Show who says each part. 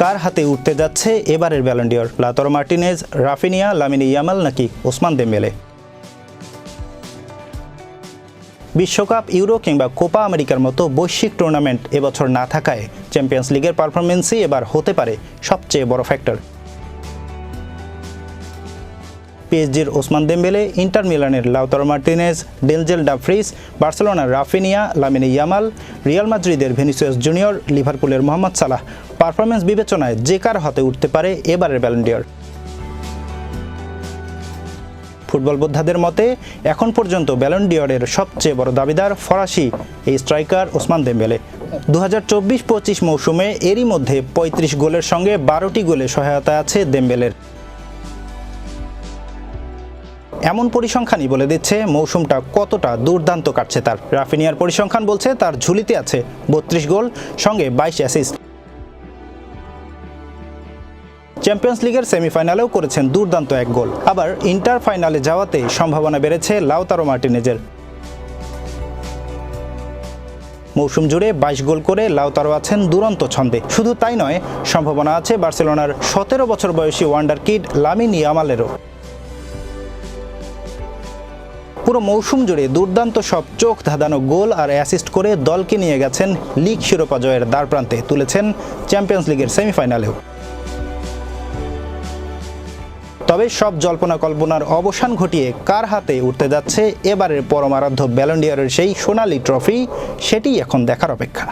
Speaker 1: কার হাতে উঠতে যাচ্ছে এবারের Ballon d'Or Lautaro Martinez, Raphinha, Lamine Yamal নাকি ওসমান দেম্বেলে? বিশ্বকাপ, ইউরো কিংবা কোপা আমেরিকার মতো বৈশ্বিক টুর্নামেন্ট এবছর না থাকায় চ্যাম্পিয়ন্স লিগের পারফরমেন্সই এবার হতে পারে সবচেয়ে বড় ফ্যাক্টর পিএসজির ওসমান দেম্বেলে, ইন্টার মিলানের লাউতারো মার্টিনেজ, ডেলজেল ডাফ্রিস বার্সেলোনার রাফিনিয়া, লামিনি ইয়ামাল, রিয়াল মাদ্রিদের ভেনিসিয়াস জুনিয়র, লিভারপুলের মোহাম্মদ সালাহ। পারফরমেন্স বিবেচনায় যে কার হাতে উঠতে পারে এবারের ব্যালেন্ডিয়র ফুটবল বোদ্ধাদের মতে, এখন পর্যন্ত ব্যালন্ডিয়রের সবচেয়ে বড় দাবিদার ফরাসি এই স্ট্রাইকার ওসমান দেম্বেলে। দু হাজার চব্বিশ পঁচিশ মৌসুমে এরই মধ্যে ৩৫ গোলের সঙ্গে বারোটি গোলে সহায়তা আছে দেম্বেলের। এমন পরিসংখ্যানই বলে দিচ্ছে, মৌসুমটা কতটা দুর্দান্ত কাটছে তার। রাফিনিয়ার পরিসংখ্যান বলছে, তার ঝুলিতে আছে বত্রিশ গোল, সঙ্গে বাইশ অ্যাসিস্ট চ্যাম্পিয়ন্স লিগের সেমিফাইনালেও করেছেন দুর্দান্ত এক গোল। আবার ইন্টার ফাইনালে যাওয়াতে সম্ভাবনা বেড়েছে লাউতারো মার্টিনেজের। মৌসুম জুড়ে বাইশ গোল করে লাউতারো আছেন দুরন্ত ছন্দে। শুধু তাই নয়, সম্ভাবনা আছে বার্সেলোনার সতেরো বছর বয়সী ওয়ান্ডার কিড লামিন ইয়ামালেরও। পুরো মৌসুম জুড়ে দুর্দান্ত সব চোখ ধাঁধানো গোল আর অ্যাসিস্ট করে দলকে নিয়ে গেছেন লিগ শিরোপা জয়ের দ্বারপ্রান্তে, তুলেছেন চ্যাম্পিয়ন্স লিগের সেমিফাইনালেও। তবে সব জল্পনা কল্পনার অবসান ঘটিয়ে কার হাতে উঠতে যাচ্ছে এবারের পরমারাধ্য ব্যালন্ডিয়ারের সেই সোনালি ট্রফি সেটি এখন দেখার অপেক্ষা।